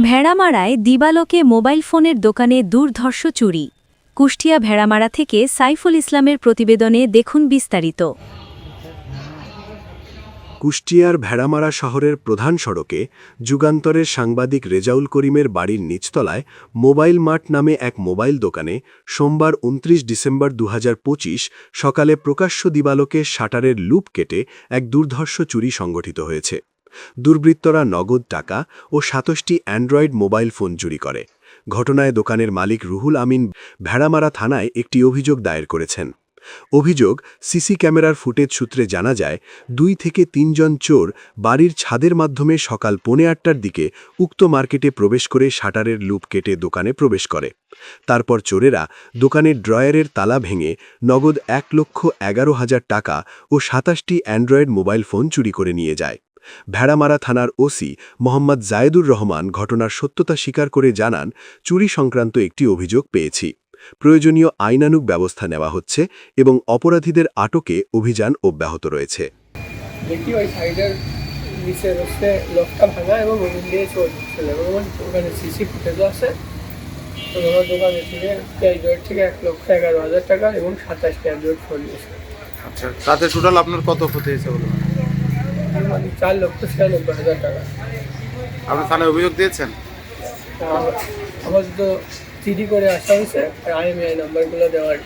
ভেড়ামারায় দিবালোকে mobile ফোনের দোকানে দুর্ধর্ষ চুরি। কুষ্টিয়া ভেড়ামারা থেকে সাইফুল ইসলামের প্রতিবেদনে দেখুন বিস্তারিত। কুষ্টিয়ার ভেড়ামারা শহরের প্রধান সড়কে যুগান্তরের সাংবাদিক রেজাউল করিমের বাড়ির নিচতলায় মোবাইল মার্ট নামে এক মোবাইল দোকানে সোমবার উনত্রিশ ডিসেম্বর দু হাজার পঁচিশ সকালে প্রকাশ্য দিবালোকে শাটারের লুপ কেটে এক দুর্ধর্ষ চুরি সংগঠিত হয়েছে। দুর্বৃত্তরা নগদ টাকা ও সাতশটি অ্যান্ড্রয়েড মোবাইল ফোন চুরি করে। ঘটনায় দোকানের মালিক রুহুল আমিন ভেড়ামারা থানায় একটি অভিযোগ দায়ের করেছেন। অভিযোগ, সিসি ক্যামেরার ফুটেজ সূত্রে জানা যায়, দুই থেকে তিনজন চোর বাড়ির ছাদের মাধ্যমে সকাল পৌনে আটটার দিকে উক্ত মার্কেটে প্রবেশ করে শাটারের লুপ কেটে দোকানে প্রবেশ করে। তারপর চোরেরা দোকানের ড্রয়ারের তালা ভেঙে নগদ এক লক্ষ এগারো হাজার টাকা ও সাতাশটি অ্যান্ড্রয়েড মোবাইল ফোন চুরি করে নিয়ে যায়। ভেড়ামারা থানার ওসি মোহাম্মদ জায়েদুর রহমান ঘটনার সত্যতা স্বীকার করে জানান চুরি সংক্রান্ত একটি অভিযোগ পেয়েছি। প্রয়োজনীয় আইনানুগ ব্যবস্থা নেওয়া হচ্ছে এবং অপরাধীদের আটকে অভিযান অব্যাহত রয়েছে। দেখি ওই সাইডের নিচে হচ্ছে লকটা ভাঙা এবং ওখান দিয়ে চোর এবং ওখানে সিসি ফুটেজও আছে। তো আমার দোকানে থেকে অ্যান্ড্রয়েড থেকে এক লক্ষ এগারো হাজার টাকা এবং সাতাশটা অ্যান্ড্রয়েড ফোন আচ্ছা তাতে টোটাল আপনার কত ক্ষতি হয়েছে বলুন? মানে চার লক্ষ ছিয়ানব্বই হাজার টাকা। আপনি থানায় অভিযোগ দিয়েছেন? আমার তো চিঠি করে আসা হয়েছে আর আইএমআই নাম্বারগুলো দেওয়ার